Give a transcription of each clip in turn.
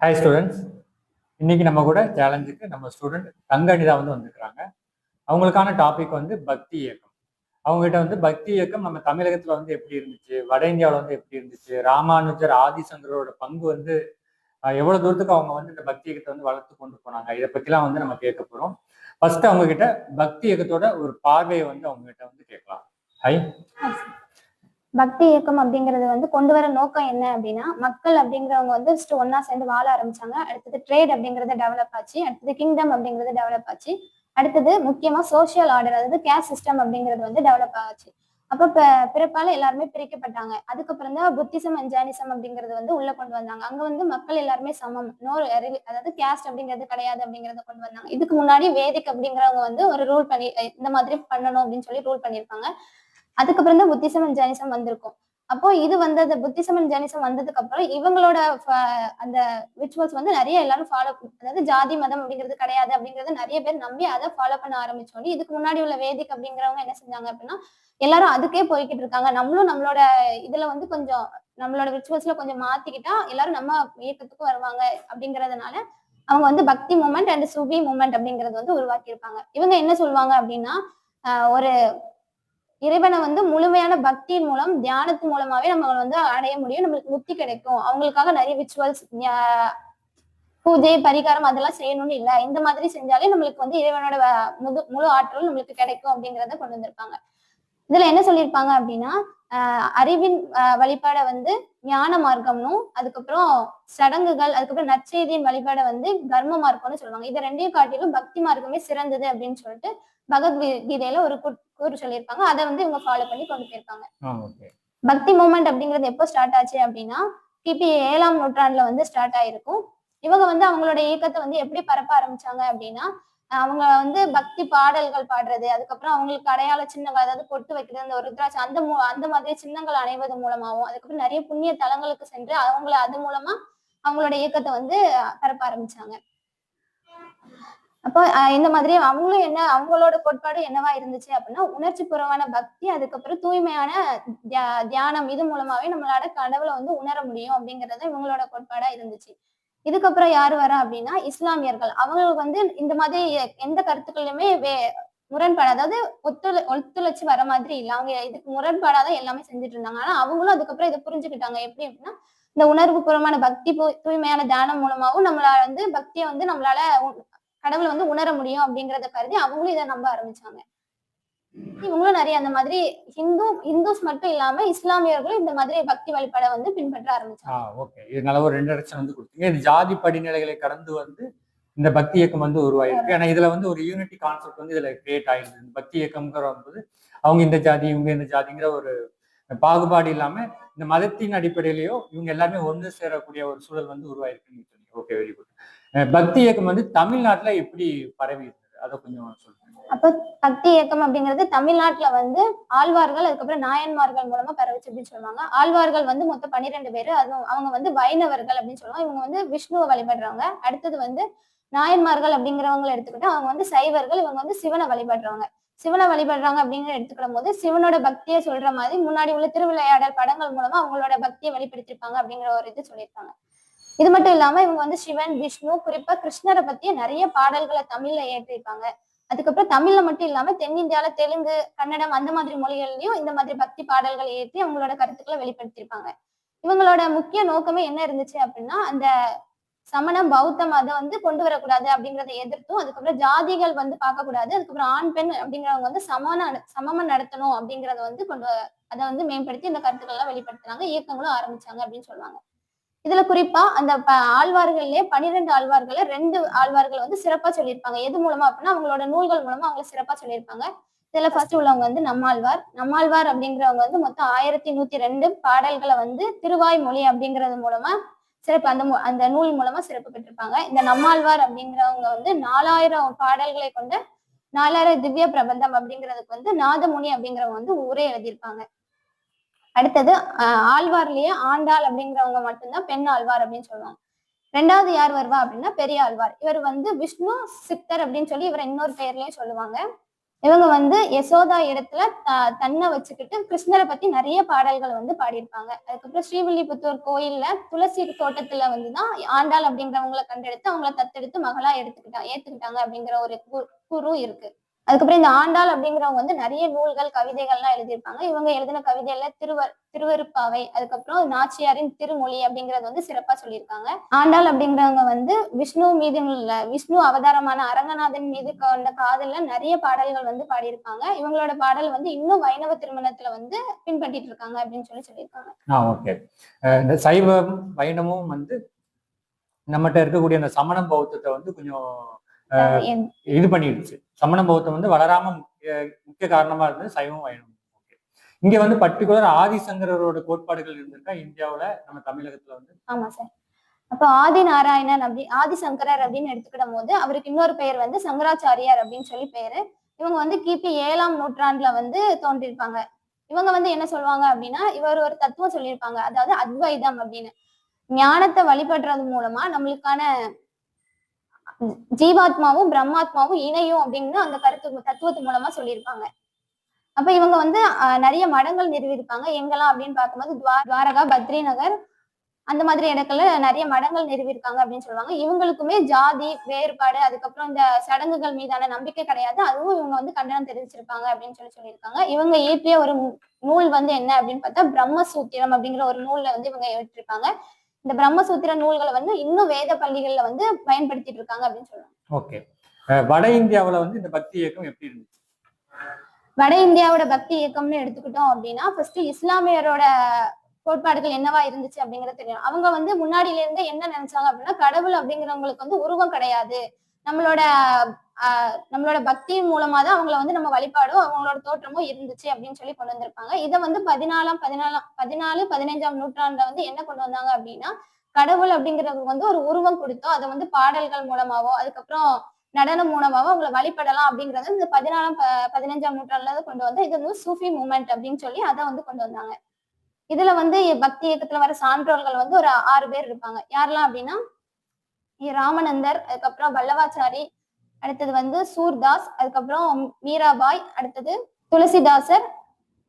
Hi students இன்னைக்கு நம்ம கூட சேலஞ்சுக்கு நம்ம ஸ்டூடெண்ட் தங்கனிதா வந்து வந்திருக்கிறாங்க. அவங்களுக்கான டாபிக் வந்து பக்தி இயக்கம். அவங்ககிட்ட வந்து பக்தி இயக்கம் நம்ம தமிழகத்துல வந்து எப்படி இருந்துச்சு? வட இந்தியாவில் வந்து எப்படி இருந்துச்சு? ராமானுஜர் ஆதிசங்கரோட பங்கு வந்து எவ்வளவு தூரத்துக்கு அவங்க வந்து இந்த பக்தி இயக்கத்தை வந்து வளர்த்து கொண்டு போனாங்க? இதை பத்திலாம் வந்து நம்ம கேட்க போறோம். ஃபர்ஸ்ட் அவங்க கிட்ட பக்தி இயக்கத்தோட ஒரு பார்வையை வந்து அவங்க கிட்ட வந்து கேட்கலாம். ஹை பக்தி இயக்கம் அப்படிங்கிறது வந்து கொண்டு வர நோக்கம் என்ன அப்படின்னா மக்கள் அப்படிங்கிறவங்க வந்து ஃபர்ஸ்ட் ஒன்னா சேர்ந்து வாழ ஆரம்பிச்சாங்க. அடுத்தது ட்ரேட் அப்படிங்கிறது டெவலப் ஆச்சு. அடுத்தது கிங்டம் அப்படிங்கிறது டெவலப் ஆச்சு. அடுத்தது முக்கியமா சோஷியல் ஆர்டர் அதாவது கேஸ்ட் சிஸ்டம் அப்படிங்கிறது வந்து டெவலப் ஆச்சு. அப்ப ப- பிறப்பால எல்லாருமே பிரிக்கப்பட்டாங்க. அதுக்கப்புறம் தான் புத்திசம் அண்ட் ஜானிசம் அப்படிங்கிறது வந்து உள்ள கொண்டு வந்தாங்க. அங்க வந்து மக்கள் எல்லாருமே சமம். நோ அதாவது கேஸ்ட் அப்படிங்கிறது கிடையாது அப்படிங்கறத கொண்டு வந்தாங்க. இதுக்கு முன்னாடி வேதிக் அப்படிங்கிறவங்க வந்து ஒரு ரூல் பண்ணி இந்த மாதிரி பண்ணணும் அப்படின்னு சொல்லி ரூல் பண்ணியிருப்பாங்க. அதுக்கப்புறம் தான் புத்திசம் அண்ட் ஜைனிசம் வந்திருக்கும். அப்போ இது வந்தது புத்திசம் அண்ட் ஜைனிசம் வந்ததுக்கு அப்புறம் இவங்களோட ஃப- அந்த ரிச்சுவல்ஸ் வந்து நிறைய எல்லாரும் ஃபாலோ அதாவது ஜாதி மதம் அப்படிங்கிறது கிடையாது அப்படிங்கறத நிறைய பேர் நம்பி அதை ஃபாலோ பண்ண ஆரம்பிச்சோம் இதுக்கு முன்னாடி உள்ள வேதிக் அப்படிங்கிறவங்க என்ன செஞ்சாங்க அப்படின்னா எல்லாரும் அதுக்கே போய்கிட்டு இருக்காங்க. நம்மளும் நம்மளோட இதுல வந்து கொஞ்சம் நம்மளோட ரிச்சுவல்ஸ்ல கொஞ்சம் மாத்திக்கிட்டா எல்லாரும் நம்ம இயக்கத்துக்கு வருவாங்க அப்படிங்கறதுனால அவங்க வந்து பக்தி மூமெண்ட் அண்ட் சுபி மூமெண்ட் அப்படிங்கறது வந்து உருவாக்கி இருப்பாங்க இவங்க என்ன சொல்லுவாங்க அப்படின்னா ஒரு இறைவனை வந்து முழுமையான பக்தியின் மூலம் தியானத்தின் மூலமாவே நம்ம வந்து அடைய முடியும். நம்மளுக்கு முக்தி கிடைக்கும். அவங்களுக்காக நிறைய விச்சுவல்ஸ் பூஜை பரிகாரம் அதெல்லாம் செய்யணும்னு இல்ல. இந்த மாதிரி செஞ்சாலே நம்மளுக்கு வந்து இறைவனோட முழு முழு ஆற்றலும் நம்மளுக்கு கிடைக்கும் அப்படிங்கறத கொண்டு வந்திருப்பாங்க. இதுல என்ன சொல்லியிருப்பாங்க அப்படின்னா அறிவின் வழிபாடை வந்து ஞான மார்க்கம்னும் அதுக்கப்புறம் சடங்குகள் அதுக்கப்புறம் நற்செய்தியின் வழிபாடை வந்து கர்ம மார்க்கம்னு சொல்லுவாங்க. இது ரெண்டையும் காட்டிலும் பக்தி மார்க்கமே சிறந்தது அப்படின்னு சொல்லிட்டு பகவத்கீதையில ஒரு கூறு சொல்லியிருப்பாங்க. அதை வந்து இவங்க ஃபாலோ பண்ணி கொண்டு போயிருப்பாங்க பக்தி மூமெண்ட் அப்படிங்கிறது எப்போ ஸ்டார்ட் ஆச்சு அப்படின்னா கிபி ஏழாம் நூற்றாண்டுல வந்து ஸ்டார்ட் ஆயிருக்கும். இவங்க வந்து அவங்களோட இயக்கத்தை வந்து எப்படி பரப்ப ஆரம்பிச்சாங்க அப்படின்னா அவங்க வந்து பக்தி பாடல்கள் பாடுறது அதுக்கப்புறம் அவங்களுக்கு அடையாள சின்னங்கள் அதாவது பொட்டு வைக்கிறது அந்த ருத்ராட்சி ருத்ராட்சம் அந்த மூ அந்த மாதிரி சின்னங்கள் அணைவது மூலமாகவும் அதுக்கப்புறம் நிறைய புண்ணிய தலங்களுக்கு சென்று அவங்கள அது மூலமா அவங்களோட இயக்கத்தை வந்து பரப்ப ஆரம்பிச்சாங்க. அப்போ இந்த மாதிரி அவங்களும் என்ன அவங்களோட கோட்பாடு என்னவா இருந்துச்சு அப்படின்னா உணர்ச்சி பூர்வமான பக்தி அதுக்கப்புறம் தூய்மையான தியா- தியானம் இது மூலமாவே நம்மளால கடவுளை வந்து உணர முடியும் அப்படிங்கறது இவங்களோட கோட்பாடா இருந்துச்சு. இதுக்கப்புறம் யார் வரா அப்படின்னா இஸ்லாமியர்கள். அவங்களுக்கு வந்து இந்த மாதிரி எந்த கருத்துக்களுமே வே முரண்பாடு அதாவது ஒத்துழை ஒத்துழைச்சு வர மாதிரி இல்லை. அவங்க இதுக்கு முரண்பாடாதான் எல்லாமே செஞ்சுட்டு இருந்தாங்க. ஆனா அவங்களும் அதுக்கப்புறம் இதை புரிஞ்சுக்கிட்டாங்க. எப்படி அப்படின்னா இந்த உணர்வு பூர்வமான பக்தி தூய்மையான தியானம் மூலமாவும் நம்மளால வந்து பக்தியை வந்து நம்மளால கடவுளை வந்து உணர முடியும் அப்படிங்கறத கருதி அவங்களும் இதை நம்ப ஆரம்பிச்சாங்க. இவங்களும் நிறைய அந்த மாதிரி ஹிந்து இந்துஸ் மட்டும் இல்லாம இஸ்லாமியர்களும் இந்த மாதிரி பக்தி வழிபாடை வந்து பின்பற்ற ஆரம்பிச்சாங்க. ஓகே. இதனால ஒரு ரெண்டு direction வந்து கொடுத்தீங்க. இது ஜாதி படிநிலைகளை கடந்து வந்து இந்த பக்தி இயக்கம் வந்து உருவாயிருக்கு. ஏன்னா இதுல வந்து ஒரு யூனிட்டி கான்செப்ட் வந்து இதுல கிரியேட் ஆயிருக்கு இந்த பக்தி இயக்கம்ங்கிற போது அவங்க இந்த ஜாதி இவங்க இந்த ஜாதிங்கிற ஒரு பாகுபாடு இல்லாம இந்த மதத்தின் அடிப்படையிலயோ இவங்க எல்லாருமே ஒன்று சேரக்கூடிய ஒரு சூழல் வந்து உருவாயிருக்குன்னு சொன்னீங்க. ஓகே வெரி குட் பக்தி இயக்கம் வந்து தமிழ்நாட்டுல எப்படி பரவி இருக்கு அதை கொஞ்சம் சொல்லுங்க அப்ப பக்தி இயக்கம் அப்படிங்கிறது தமிழ்நாட்டுல வந்து ஆழ்வார்கள் அதுக்கப்புறம் நாயன்மார்கள் மூலமா பரவுச்சு அப்படின்னு சொல்லுவாங்க. ஆழ்வார்கள் வந்து மொத்தம் பன்னிரெண்டு பேரு. அதுவும் அவங்க வந்து வைணவர்கள் அப்படின்னு சொல்லுவாங்க. இவங்க வந்து விஷ்ணுவை வழிபடுறவங்க. அடுத்தது வந்து நாயன்மார்கள் அப்படிங்கிறவங்களை எடுத்துக்கிட்டு அவங்க வந்து சைவர்கள் இவங்க வந்து சிவனை வழிபடுறவங்க. சிவனை வழிபடுறாங்க அப்படிங்கிற எடுத்துக்கிடும் போது சிவனோட பக்தியை சொல்ற மாதிரி முன்னாடி உள்ள திருவிளையாடல் படங்கள் மூலமா அவங்களோட பக்தியை வெளிப்படுத்திருப்பாங்க அப்படிங்கிற ஒரு இது சொல்லியிருக்காங்க. இது மட்டும் இல்லாம இவங்க வந்து சிவன் விஷ்ணு குறிப்பா கிருஷ்ணரை பத்தி நிறைய பாடல்களை தமிழ்ல ஏற்றிருப்பாங்க அதுக்கப்புறம் தமிழ்ல மட்டும் இல்லாம தென்னிந்தியால தெலுங்கு கன்னடம் அந்த மாதிரி மொழிகள்லயும் இந்த மாதிரி பக்தி பாடல்களை ஏற்றி அவங்களோட கருத்துக்களை வெளிப்படுத்தியிருப்பாங்க. இவங்களோட முக்கிய நோக்கமே என்ன இருந்துச்சு அப்படின்னா அந்த சமணம் பௌத்தம் அதை வந்து கொண்டு வரக்கூடாது அப்படிங்கறத எதிர்த்தும் அதுக்கப்புறம் ஜாதிகள் வந்து பார்க்கக்கூடாது அதுக்கப்புறம் ஆண் பெண் அப்படிங்கிறவங்க வந்து சமான சமமா நடத்தணும் அப்படிங்கறத வந்து கொண்டு வ- அதை வந்து மேம்படுத்தி இந்த கருத்துக்கள் எல்லாம் வெளிப்படுத்தினாங்க இயக்கங்களும் ஆரம்பிச்சாங்க அப்படின்னு சொல்லுவாங்க. இதுல குறிப்பா அந்த ப- ஆழ்வார்கள்லயே பன்னிரெண்டு ஆழ்வார்கள்ல ரெண்டு ஆழ்வார்கள் வந்து சிறப்பா சொல்லியிருப்பாங்க. எது மூலமா அப்படின்னா அவங்களோட நூல்கள் மூலமா அவங்க சிறப்பா சொல்லியிருப்பாங்க. இதுல ஃபர்ஸ்ட் உள்ளவங்க வந்து நம்மாழ்வார். நம்மாழ்வார் அப்படிங்கிறவங்க வந்து மொத்தம் ஆயிரத்தி நூத்தி ரெண்டு பாடல்களை வந்து திருவாய்மொழி அப்படிங்கிறது மூலமா சிறப்பு அந்த அந்த நூல் மூலமா சிறப்பு பெற்றிருப்பாங்க. இந்த நம்மாழ்வார் அப்படிங்கிறவங்க வந்து நாலாயிரம் பாடல்களை கொண்ட நாலாயிரம் திவ்ய பிரபந்தம் அப்படிங்கிறதுக்கு வந்து நாதமுனி அப்படிங்கிறவங்க வந்து ஊரே எழுதியிருப்பாங்க. அடுத்தது ஆழ்வார்லயே ஆண்டாள் அப்படிங்கிறவங்க மட்டும்தான் பெண் ஆழ்வார் அப்படின்னு சொல்லுவாங்க. ரெண்டாவது யார் வருவா அப்படின்னா பெரிய ஆழ்வார். இவர் வந்து விஷ்ணு சித்தர் அப்படின்னு சொல்லி இவர் இன்னொரு பெயர்லயும் சொல்லுவாங்க. இவங்க வந்து யசோதா இடத்துல த- தன்னை வச்சுக்கிட்டு கிருஷ்ணரை பத்தி நிறைய பாடல்கள் வந்து பாடியிருப்பாங்க. அதுக்கப்புறம் ஸ்ரீவில்லிபுத்தூர் கோயில்ல துளசி தோட்டத்துல வந்துதான் ஆண்டாள் அப்படிங்கிறவங்கள கண்டெடுத்து அவங்கள தத்தெடுத்து மகளா எடுத்துக்கிட்டா ஏத்துக்கிட்டாங்க அப்படிங்கிற ஒரு கு- குரு இருக்கு. அதுக்கப்புறம் இந்த ஆண்டாள் அப்படிங்கிறவங்க வந்து நிறைய நூல்கள் கவிதைகள்லாம் எழுதியிருப்பாங்க. இவங்க எழுதின கவிதையில திருவர் திருவருப்பாவை அதுக்கப்புறம் நாச்சியாரின் திருமொழி அப்படிங்கறது வந்து சிறப்பா சொல்லியிருக்காங்க. ஆண்டாள் அப்படிங்கிறவங்க வந்து விஷ்ணு மீது உள்ள விஷ்ணு அவதாரமான அரங்கநாதன் மீது கொண்ட காதல்ல நிறைய பாடல்கள் வந்து பாடியிருப்பாங்க இவங்களோட பாடல் வந்து இன்னும் வைணவ திருமணத்துல வந்து பின்பற்றிட்டு இருக்காங்க அப்படின்னு சொல்லி சொல்லியிருக்காங்க. ஆ ஓகே. இந்த சைவம் வைணமும் வந்து நம்மகிட்ட இருக்கக்கூடிய அந்த சமண பௌத்தத்தை வந்து கொஞ்சம் இது பண்ணிடுச்சு. சமண பௌத்தம் வந்து வளராம முக்கிய காரணமா இருந்தது சைவம் வைணவம். இங்க வந்து பர்டிகுலர் ஆதிசங்கரரோட கோட்பாடுகள் இருந்திருக்கா? இந்தியாவுல நம்ம தமிழகத்துல வந்து? ஆமா சார் அப்போ ஆதி நாராயணன் அப்படி ஆதி சங்கரர் அப்படின்னு எடுத்துக்கிடும் போது அவருக்கு இன்னொரு பெயர் வந்து சங்கராச்சாரியார் அப்படின்னு சொல்லி பேரு. இவங்க வந்து கிபி ஏழாம் நூற்றாண்டுல வந்து தோன்றியிருப்பாங்க இவங்க வந்து என்ன சொல்லுவாங்க அப்படின்னா இவர் ஒரு தத்துவம் சொல்லியிருப்பாங்க. அதாவது அத்வைதம் அப்படின்னு. ஞானத்தை வழிபடுறது மூலமா நம்மளுக்கான ஜீவாத்மாவும் பிரம்மாத்மாவும் இணையும் அப்படின்னு அந்த கருத்து தத்துவத்து மூலமா சொல்லியிருப்பாங்க. அப்ப இவங்க வந்து நிறைய மடங்கள் நிறுவியிருப்பாங்க எங்கெல்லாம் அப்படின்னு பார்க்கும்போது துவா- துவாரகா பத்ரி நகர் அந்த மாதிரி இடங்கள்ல நிறைய மடங்கள் நிறுவியிருக்காங்க அப்படின்னு சொல்லுவாங்க. இவங்களுக்குமே ஜாதி வேறுபாடு அதுக்கப்புறம் இந்த சடங்குகள் மீதான நம்பிக்கை கிடையாது. அதுவும் இவங்க வந்து கண்டனம் தெரிவிச்சிருப்பாங்க அப்படின்னு சொல்லி சொல்லியிருக்காங்க. இவங்க இயற்றிய ஒரு நூல் வந்து என்ன அப்படின்னு பார்த்தா பிரம்மசூத்திரம் அப்படிங்கிற ஒரு நூல்ல வந்து இவங்க ஏற்றிருப்பாங்க இந்த பிரம்மசூத்திர நூல்களை வந்து இன்னும் வேத பள்ளிகள்ல வந்து பயன்படுத்திட்டு இருக்காங்க அப்படின்னு சொல்லுவாங்க ஓகே. வட இந்தியாவுல வந்து இந்த பக்தி இயக்கம் எப்படி இருந்துச்சு? வட இந்தியாவோட பக்தி இயக்கம்னு எடுத்துக்கிட்டோம் அப்படின்னா ஃபர்ஸ்ட் இஸ்லாமியரோட கோட்பாடுகள் என்னவா இருந்துச்சு அப்படிங்கறது தெரியும். அவங்க வந்து முன்னாடியில இருந்தே என்ன நினைச்சாங்க அப்படின்னா கடவுள் அப்படிங்கிறவங்களுக்கு வந்து உருவம் கிடையாது. நம்மளோட நம்மளோட பக்தியின் மூலமா தான் அவங்கள வந்து நம்ம வழிபாடும் அவங்களோட தோற்றமும் இருந்துச்சு அப்படின்னு சொல்லி கொண்டு வந்திருப்பாங்க. இதை வந்து பதினாலாம் பதினாலாம் பதினாலு பதினைஞ்சாம் நூற்றாண்டுல வந்து என்ன கொண்டு வந்தாங்க அப்படின்னா கடவுள் அப்படிங்கிறவங்க வந்து ஒரு உருவம் கொடுத்தோம் அதை வந்து பாடல்கள் மூலமாவோ அதுக்கப்புறம் நடனம் மூலமாவோ அவங்களை வழிபடலாம் அப்படிங்கறது இந்த பதினாலாம் ப- பதினஞ்சாம் நூற்றாண்டுல கொண்டு வந்து இது வந்து சூஃபி மூமெண்ட் அப்படின்னு சொல்லி அதை வந்து கொண்டு வந்தாங்க. இதுல வந்து பக்தி இயக்கத்துல வர சான்றோர்கள் வந்து ஒரு ஆறு பேர் இருப்பாங்க. யாரெல்லாம் அப்படின்னா ராமநந்தர் அதுக்கப்புறம் வல்லவாச்சாரி அடுத்தது வந்து சூர்தாஸ் அதுக்கப்புறம் மீராபாய் அடுத்தது துளசிதாசர்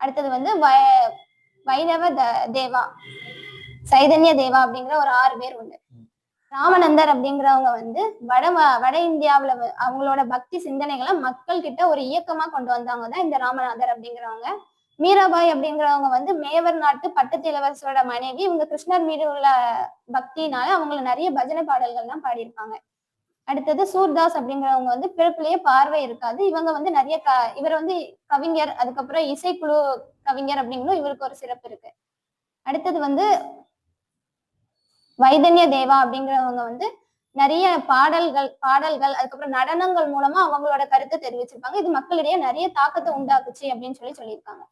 அடுத்தது வந்து வய- வைணவ த- தேவா சைதன்ய தேவா அப்படிங்கிற ஒரு ஆறு பேர் உண்டு. ராமநந்தர் அப்படிங்கிறவங்க வந்து வட வட இந்தியாவில் அவங்களோட பக்தி சிந்தனைகளை மக்கள் கிட்ட ஒரு இயக்கமா கொண்டு வந்தவங்க தான் இந்த ராமநாதர் அப்படிங்கிறவங்க. மீராபாய் அப்படிங்கிறவங்க வந்து மேவர் நாட்டு பட்டத்து இளவரசரோட மனைவி. இவங்க கிருஷ்ணர் மீது உள்ள பக்தினால அவங்கள நிறைய பஜனை பாடல்கள்லாம் பாடியிருப்பாங்க. அடுத்தது சூர்தாஸ் அப்படிங்கிறவங்க வந்து பிறப்புலயே பார்வை இருக்காது. இவங்க வந்து நிறைய க இவர் வந்து கவிஞர் அதுக்கப்புறம் இசைக்குழு கவிஞர் அப்படிங்கிறதும் இவருக்கு ஒரு சிறப்பு இருக்கு. அடுத்தது வந்து வைதன்ய தேவா அப்படிங்கிறவங்க வந்து நிறைய பாடல்கள் பாடல்கள் அதுக்கப்புறம் நடனங்கள் மூலமா அவங்களோட கருத்தை தெரிவிச்சிருப்பாங்க. இது மக்களிடையே நிறைய தாக்கத்தை உண்டாக்குச்சு அப்படின்னு சொல்லி சொல்லியிருக்காங்க.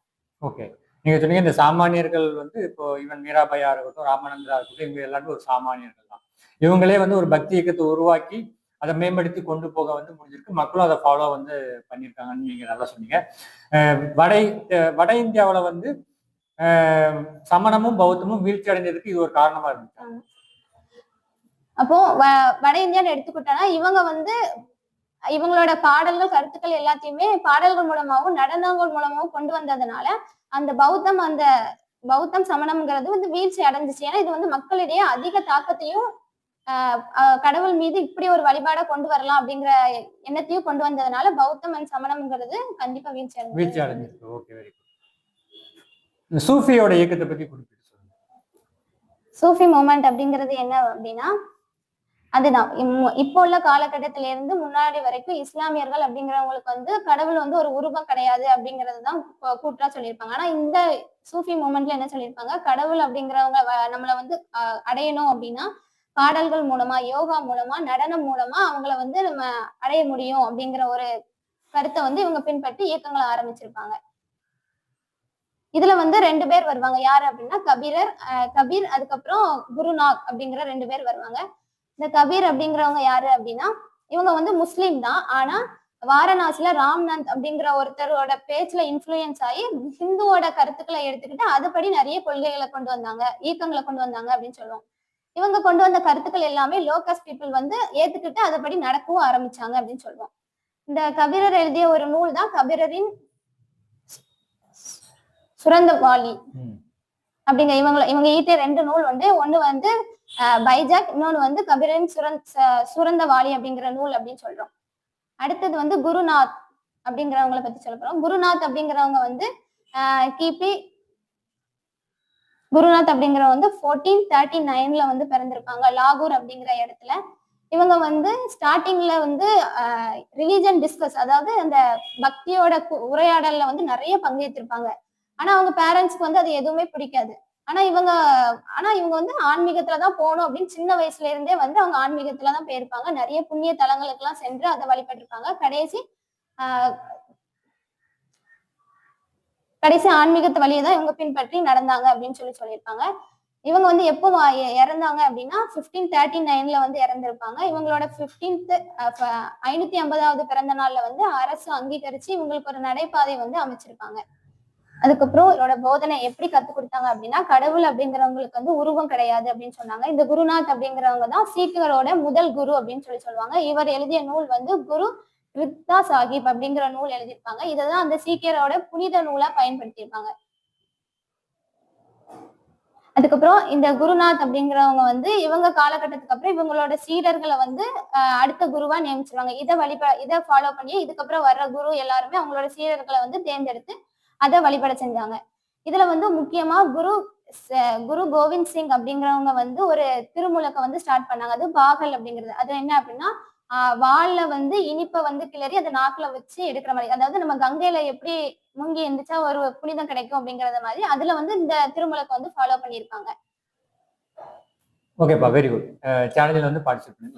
ஓகே நீங்க சொன்னீங்க இந்த சாமானியர்கள் வந்து இப்போ ஈவன் மீராபாயா இருக்கட்டும் ராமானந்தரா இருக்கட்டும் இவங்க எல்லாருமே ஒரு சாமானியர்கள் தான். இவங்களே வந்து ஒரு பக்தி இயக்கத்தை உருவாக்கி அதை மேம்படுத்தி கொண்டு போக வந்து முடிஞ்சிருக்கு. மக்களும் அதை ஃபாலோ வந்து பண்ணியிருக்காங்கன்னு நீங்க நல்லா சொன்னீங்க. வட வட இந்தியாவுல வந்து சமணமும் பௌத்தமும் வீழ்ச்சி அடைஞ்சதுக்கு இது ஒரு காரணமா இருந்துச்சு. அப்போ வ- வட இந்தியான்னு எடுத்துக்கிட்டோம்னா இவங்க வந்து இவங்களோட பாடல்கள் கருத்துக்கள் எல்லாத்தையுமே பாடல்கள் மூலமாகவும் நடனங்கள் மூலமாகவும் கொண்டு வந்ததுனால அந்த பௌத்தம் அந்த பௌத்தம் சமணம்ங்கிறது வந்து வீழ்ச்சி அடைஞ்சிச்சு. ஏன்னா இது வந்து மக்களிடையே அதிக தாக்கத்தையும் கடவுள் மீது இப்படி ஒரு வழிபாடை கொண்டு வரலாம் அப்படிங்கிற எண்ணத்தையும் கொண்டு வந்ததுனால பௌத்தம் அண்ட் சமணம்ங்கிறது கண்டிப்பா வீழ்ச்சி வீழ்ச்சி அடைஞ்சது அடைஞ்சிருக்கு ஓகே வெரி குட் சூஃபியோட இயக்கத்தை பத்தி குறிப்பிட்டு சூஃபி மூமெண்ட் அப்படிங்கிறது என்ன அப்படின்னா அதுதான். இம்- இப்போ உள்ள காலகட்டத்தில இருந்து முன்னாடி வரைக்கும் இஸ்லாமியர்கள் அப்படிங்கிறவங்களுக்கு வந்து கடவுள் வந்து ஒரு உருவம் கிடையாது அப்படிங்கிறது தான் கூட்டா சொல்லியிருப்பாங்க. ஆனா இந்த சூஃபி மூமெண்ட்ல என்ன சொல்லியிருப்பாங்க? கடவுள் அப்படிங்கிறவங்க வ- வந்து அடையணும் அப்படின்னா பாடல்கள் மூலமா யோகா மூலமா நடனம் மூலமா அவங்கள வந்து நம்ம அடைய முடியும் அப்படிங்கிற ஒரு கருத்தை வந்து இவங்க பின்பற்றி இயக்கங்களை ஆரம்பிச்சிருப்பாங்க. இதுல வந்து ரெண்டு பேர் வருவாங்க. யாரு அப்படின்னா? கபீரர் கபீர் அதுக்கப்புறம் குருநாக் அப்படிங்கிற ரெண்டு பேர் வருவாங்க. இந்த கபீர் அப்படிங்கிறவங்க யாரு அப்படின்னா இவங்க வந்து முஸ்லீம் தான். ஆனா வாரணாசில ராம்நாத் அப்படிங்கிற ஒருத்தரோட பேச்சுல இன்ஃப்ளூயன்ஸ் ஆகி ஹிந்துவோட கருத்துக்களை எடுத்துக்கிட்டு அதுபடி நிறைய கொள்கைகளை கொண்டு வந்தாங்க இயக்கங்களை கொண்டு வந்தாங்க அப்படின்னு சொல்லுவோம். இவங்க கொண்டு வந்த கருத்துக்கள் எல்லாமே லோக்கஸ் பீப்புள் வந்து ஏத்துக்கிட்டு அதுபடி நடக்கவும் ஆரம்பிச்சாங்க அப்படின்னு சொல்லுவோம். இந்த கபிரர் எழுதிய ஒரு நூல் தான் கபிரரின் சுரந்த வாலி அப்படிங்க இவங்க இவங்க ஈட்டிய ரெண்டு நூல் வந்து ஒண்ணு வந்து பைஜாக் இன்னொன்று வந்து கபிரன் சுரந் ச- சுரந்த வாலி அப்படிங்கிற நூல் அப்படின்னு சொல்றோம். அடுத்தது வந்து குருநாத் அப்படிங்கிறவங்கள பத்தி சொல்ல போறோம். குருநாத் அப்படிங்கிறவங்க வந்து கிபி குருநாத் அப்படிங்கிறவங்க வந்து ஃபோர்டீன் தேர்ட்டி நைன்ல வந்து பிறந்திருப்பாங்க. லாகூர் அப்படிங்கிற இடத்துல. இவங்க வந்து ஸ்டார்டிங்ல வந்து ரிலீஜன் டிஸ்கஸ் அதாவது அந்த பக்தியோட உரையாடல்ல வந்து நிறைய பங்கேற்றிருப்பாங்க. ஆனா அவங்க பேரண்ட்ஸ்க்கு வந்து அது எதுவுமே பிடிக்காது. ஆனா இவங்க ஆனா இவங்க வந்து ஆன்மீகத்துலதான் போகணும் அப்படின்னு சின்ன வயசுல இருந்தே வந்து அவங்க ஆன்மீகத்துலதான் போயிருப்பாங்க. நிறைய புண்ணிய தலங்களுக்கு எல்லாம் சென்று அதை வழிபட்டிருப்பாங்க. கடைசி ஆஹ் கடைசி ஆன்மீகத்து வழியை தான் இவங்க பின்பற்றி நடந்தாங்க அப்படின்னு சொல்லி சொல்லியிருப்பாங்க. இவங்க வந்து எப்போ இறந்தாங்க அப்படின்னா பிப்டீன் தேர்ட்டி நைன்ல வந்து இறந்திருப்பாங்க. இவங்களோட பிப்டீன்த் ஐநூத்தி ஐம்பதாவது பிறந்த நாள்ல வந்து அரசு அங்கீகரிச்சு இவங்களுக்கு ஒரு நடைபாதை வந்து அமைச்சிருப்பாங்க. அதுக்கப்புறம் இதோட போதனை எப்படி கத்து கொடுத்தாங்க அப்படின்னா கடவுள் அப்படிங்கிறவங்களுக்கு வந்து உருவம் கிடையாது அப்படின்னு சொன்னாங்க. இந்த குருநாத் அப்படிங்கிறவங்க தான் சீக்கியரோட முதல் குரு அப்படின்னு சொல்லி சொல்லுவாங்க. இவர் எழுதிய நூல் வந்து குரு கிருத்தா சாஹிப் அப்படிங்கிற நூல் எழுதியிருப்பாங்க. இதைதான் அந்த சீக்கியரோட புனித நூலா பயன்படுத்தியிருப்பாங்க. அதுக்கப்புறம் இந்த குருநாத் அப்படிங்கிறவங்க வந்து இவங்க காலகட்டத்துக்கு அப்புறம் இவங்களோட சீடர்களை வந்து அடுத்த குருவா நியமிச்சிருவாங்க. இதை வழிப இதை ஃபாலோ பண்ணி இதுக்கப்புறம் வர்ற குரு எல்லாருமே அவங்களோட சீடர்களை வந்து தேர்ந்தெடுத்து அதை வழிபட செஞ்சாங்க. இதுல வந்து முக்கியமா குரு குரு கோவிந்த் சிங் அப்படிங்கிறவங்க வந்து ஒரு திருமுழக்க வந்து ஸ்டார்ட் பண்ணாங்க. அது பாகல் அப்படிங்கிறது. அது என்ன அப்படின்னா வால்ல வந்து இனிப்பை வந்து கிளறி அதை நாக்குல வச்சு எடுக்கிற மாதிரி. அதாவது நம்ம கங்கையில எப்படி முங்கி எந்திரிச்சா ஒரு புனிதம் கிடைக்கும் அப்படிங்கறத மாதிரி அதுல வந்து இந்த திருமுழக்க வந்து ஃபாலோ பண்ணியிருப்பாங்க ஓகேப்பா வெரி குட் சேனலில் வந்து பார்ட்டிசிபேட் பண்ணி